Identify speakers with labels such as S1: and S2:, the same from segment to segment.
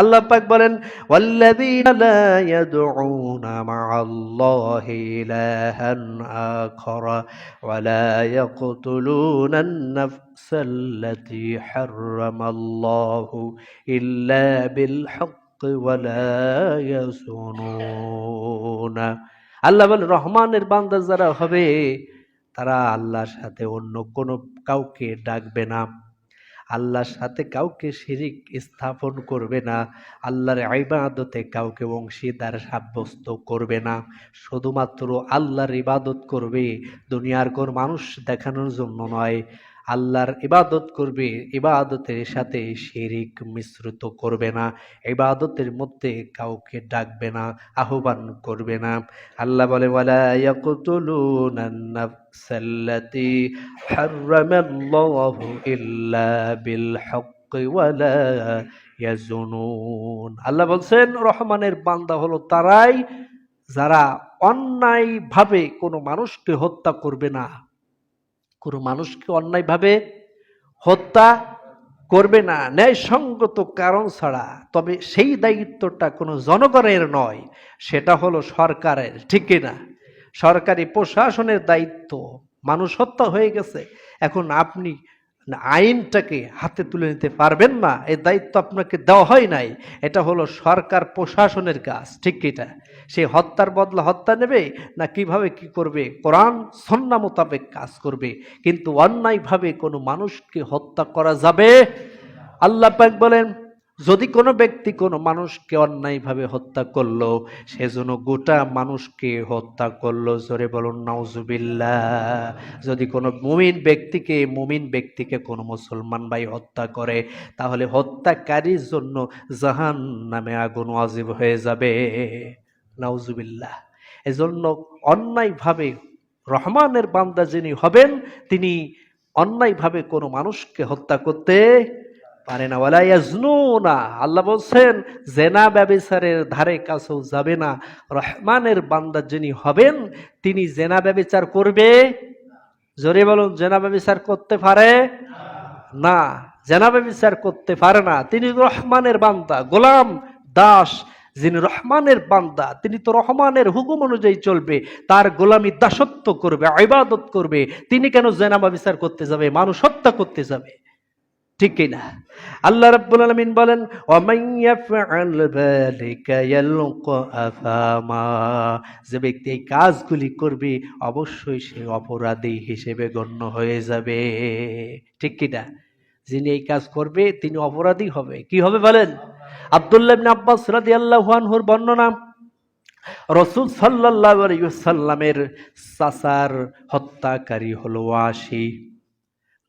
S1: আল্লাহ পাক বলেন, ওয়াল্লাযীনা লা ইয়াদউনা মা'আল্লাহি ইলাহান আখারা ওয়া লা ইয়াকতুলুনা আন-নাফসাল্লাতী হাররামাল্লাহু ইল্লা বিল হাক্কি ওয়া লা ইয়াজুনুন আল্লাহ বলেন, রহমানের বান্দা যারা হবে, তারা আল্লাহর সাথে অন্য কোনো কাউকে ডাকবে না। আল্লাহর সাথে কাউকে শিরিক স্থাপন করবে না। আল্লাহর ইবাদতে কাউকে অংশীদার সাব্যস্ত করবে না। শুধুমাত্র আল্লাহর ইবাদত করবে দুনিয়ার কোন মানুষ দেখানোর জন্য নয়। আল্লাহর ইবাদত করবে, ইবাদতের সাথে শিরিক মিশ্রিত করবে না, ইবাদতের মধ্যে কাউকে ডাকবে না, আহ্বান করবে না। আল্লাহ বলে, ওয়ালা আল্লাহ বলছেন, রহমানের বান্দা হলো তারাই যারা অন্যায়ভাবে কোনো মানুষকে হত্যা করবে না। কোনো মানুষকে অন্যায়ভাবে হত্যা করবে না, ন্যায়সঙ্গত কারণ ছাড়া। তবে সেই দায়িত্বটা কোনো জনগণের নয়, সেটা হলো সরকারের, ঠিক না সরকারি প্রশাসনের দায়িত্ব। মানুষ হত্যা হয়ে গেছে, এখন আপনি আইনটাকে হাতে তুলে নিতে পারবেন না এই দায়িত্ব আপনাকে দেওয়া হয় নাই। এটা হলো সরকার প্রশাসনের কাজ, ঠিক এটা? সে হত্যার বদলা হত্যা নেবে না কীভাবে কি করবে? কোরআন, সন্না মোতাবেক কাজ করবে। কিন্তু অন্যায়ভাবে কোনো মানুষকে হত্যা করা যাবে? আল্লাহ পাক বলেন যদি কোনো ব্যক্তি কোনো মানুষকে অন্যায়ভাবে হত্যা করল সেজন্য গোটা মানুষকে হত্যা করল। জোরে বলুন, নাউজুবিল্লাহ। যদি কোনো মুমিন ব্যক্তিকে মুমিন ব্যক্তিকে কোনো মুসলমান ভাই হত্যা করে, তাহলে হত্যাকারীর জন্য জাহান নামে আগুন ওয়াজিব হয়ে যাবে। নাউজুবিল্লাহ। এজন্য অন্যায়ভাবে রহমানের বান্দা যিনি হবেন, তিনি অন্যায়ভাবে কোনো মানুষকে হত্যা করতে পারে না। ওয়ালা ইয়াজনুনা, আল্লাহ বলছেন, জেনা ব্যবিচারের ধারে কাছেও যাবে না। রহমানের বান্দা যিনি হবেন, তিনি জেনা ব্যবিচার করবে? জোরে বলুন, জেনা ব্যবিচার করতে পারে? না, জেনা ব্যবিচার করতে পারে না। তিনি রহমানের বান্দা, গোলাম দাস। যিনি রহমানের বান্দা, তিনি তো রহমানের হুকুম অনুযায়ী চলবে। তার গোলামি দাসত্ব করবে, ইবাদত করবে। তিনি কেন জেনাবা বিচার করতে যাবে? মানুষ হত্যা করতে যাবে। ঠিক কিনা? আল্লাহ রাব্বুল আলামিন বলেন যে ব্যক্তি এই কাজগুলি করবে, অবশ্যই সে অপরাধী হিসেবে গণ্য হয়ে যাবে। ঠিক কিনা? যিনি এই কাজ করবে, তিনি অপরাধী হবে। কি হবে বলেন? আব্দুল্লাহ আব্বাস রাদিয়াল্লাহু আনহুর বর্ণনা, রসুল আলাইহি সাল্লামের চাচার হত্যাকারী হলো ওয়াসি।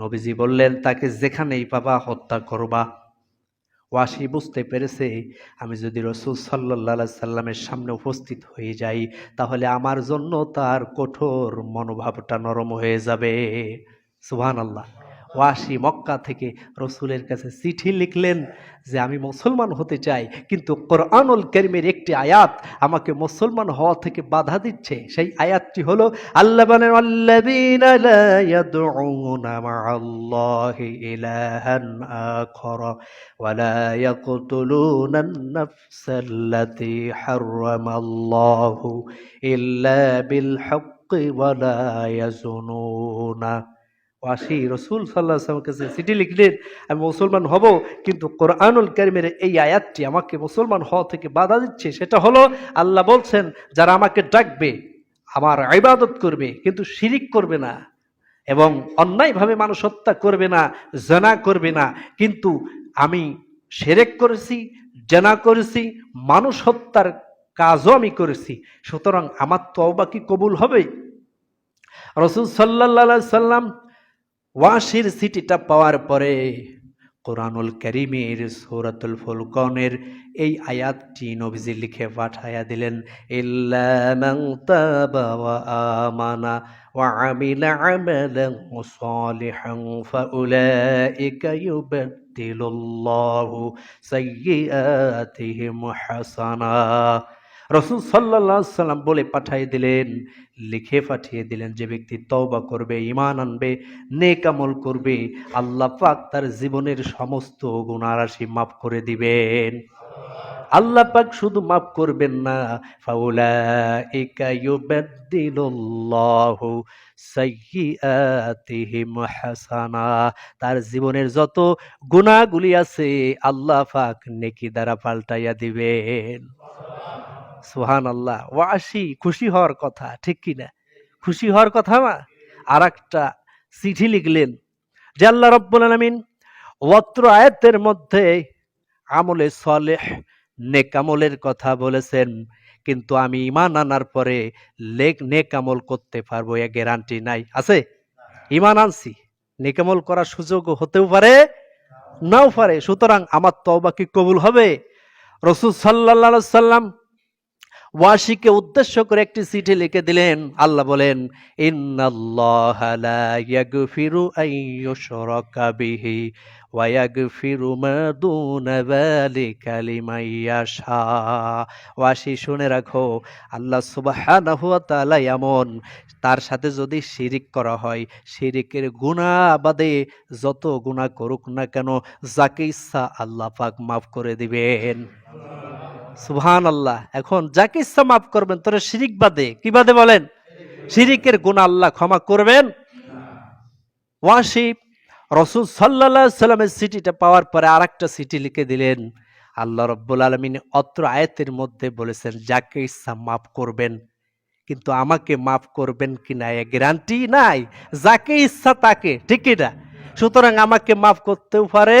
S1: নবীজি বললেন, তাকে যেখানেই পাবা হত্যা করবা। ওয়াসি বুঝতে পেরেছে, আমি যদি রসুল সাল্লা সাল্লামের সামনে উপস্থিত হয়ে যাই, তাহলে আমার জন্য তার কঠোর মনোভাবটা নরম হয়ে যাবে। সুহান আল্লাহ ওয়াসি মক্কা থেকে রসুলের কাছে চিঠি লিখলেন যে আমি মুসলমান হতে চাই, কিন্তু কোরআনুল করিমের একটি আয়াত আমাকে মুসলমান হওয়া থেকে বাধা দিচ্ছে। সেই আয়াতটি হলো, আল্লাহ বিল ওয়া লা ইয়াজুনুনা। ওয়াসি, রসুল আসলামের কাছে চিঠি লিখলেন আমি মুসলমান হব, কিন্তু কোরআনুল করিমের এই আয়াতটি আমাকে মুসলমান হওয়া থেকে বাধা দিচ্ছে। সেটা হলো, আল্লাহ বলছেন, যারা আমাকে ডাকবে, আমার ইবাদত করবে, কিন্তু শিরিক করবে না এবং অন্যায়ভাবে মানুষ হত্যা করবে না, জেনা করবে না। কিন্তু আমি সেরেক করেছি, জেনা করেছি, মানুষ হত্যার কাজও আমি করেছি। সুতরাং আমার তওবা কি কবুল হবে? রসুল সাল্লাহ সাল্লাম ওয়াসির সিটিটা পাওয়ার পরে কোরআনুল করিমের সৌরাতুল ফুলকনের এই আয়াতটি নবীজি লিখে পাঠাইয়া দিলেন মান আমানা ওয়া আমিলা আমালান সালিহান ফাউলাইকা ইউবাদদিলুল্লাহু সাইয়্যাতিহিম হাসানা। রসুল সাল্লাহ সাল্লাম বলে পাঠিয়ে দিলেন, লিখে পাঠিয়ে দিলেন, যে ব্যক্তি তওবা করবে ইমান আনবে, নেক আমল করবে, আল্লাহ পাক তার জীবনের সমস্ত গুণারাশি মাফ করে দিবেন। আল্লাহ পাক শুধু মাফ করবেন না, ফাউলাইকা তার জীবনের যত গুনাহগুলি আছে, আল্লাহ পাক নেকি দ্বারা পাল্টাইয়া দিবেন। সুহান আল্লাহ ওয়াসি, খুশি হওয়ার কথা, ঠিক কি না? খুশি হওয়ার কথা মা? আর একটা চিঠি লিখলেন যে আল্লাহ রব্বুল আলমিন অত্র আয়াতের মধ্যে আমলে সলেহ নেকামলের কথা বলেছেন, কিন্তু আমি ইমান আনার পরে লেক নেকামল করতে পারব, এ গ্যারান্টি নাই। আছে? ইমান আনছি। নেকামল করার সুযোগ হতেও পারে, নাও পারে। সুতরাং আমার তওবা কি কবুল হবে? রসুল সাল্লাহ সাল্লাম ওয়াসিকে উদ্দেশ্য করে একটি চিঠি লিখে দিলেন। আল্লাহ বলেন ওয়াসি, শুনে রাখো, আল্লাহ তাআলা এমন, তার সাথে যদি শিরিক করা হয়, শিরিকের গুনাহ বাদে যত গুনাহ করুক না কেন, যাকে ইচ্ছা আল্লাহ পাক মাফ করে দিবেন। সুবহান আল্লাহ এখন যাকে ইচ্ছা মাফ করবেন, তোরা শিরিক বাদে। কি বাদে বলেন? শিরিকের গুণ আল্লাহ ক্ষমা করবেন। ওয়াসি রসুল সাল্লামের সিটিটা পাওয়ার পরে আর একটা সিটি লিখে দিলেন। আল্লাহ রব্বুল আলমিন অত্র আয়াতের মধ্যে বলেছেন, যাকে ইচ্ছা মাফ করবেন, কিন্তু আমাকে মাফ করবেন কি না এ গ্যারান্টি নাই। যাকে ইচ্ছা তাকে। ঠিক না? সুতরাং আমাকে মাফ করতেও পারে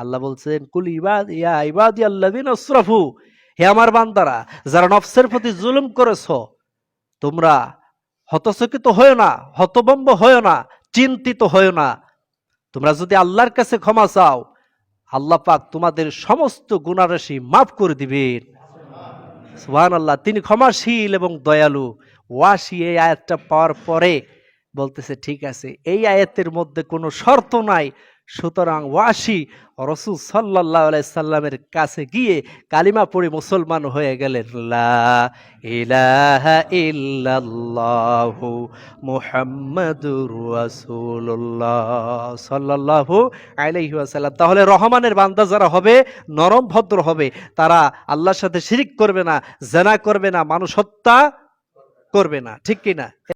S1: আল্লাহ বলছেন, কুল ইবাদ, ইয়া ইবাদি আল্লাদিন আসরাফু হে আমার বান্দারা, যারা নফসের প্রতি জুলুম করেছ, তোমরা হতচকিত হয় না, হতবম্ব হয় না, চিন্তিত হয় না। তোমরা যদি আল্লাহর কাছে ক্ষমা চাও, আল্লাহ পাক তোমাদের সমস্ত গুণারাশি মাফ করে দিবেন। সুবহান আল্লাহ তিনি ক্ষমাশীল এবং দয়ালু। ওয়াসি এই আয়াতটা পাওয়ার পরে বলতেছে, ঠিক আছে, এই আয়াতের মধ্যে কোনো শর্ত নাই সুতরাং ওয়াসি রসুল সাল্লাহ সাল্লামের কাছে গিয়ে কালিমা পড়ে মুসলমান হয়ে গেলেন। তাহলে রহমানের বান্দা যারা হবে, নরম ভদ্র হবে, তারা আল্লাহর সাথে শিরিক করবে না, জেনা করবে না, মানুষ হত্যা করবে না, ঠিক কি না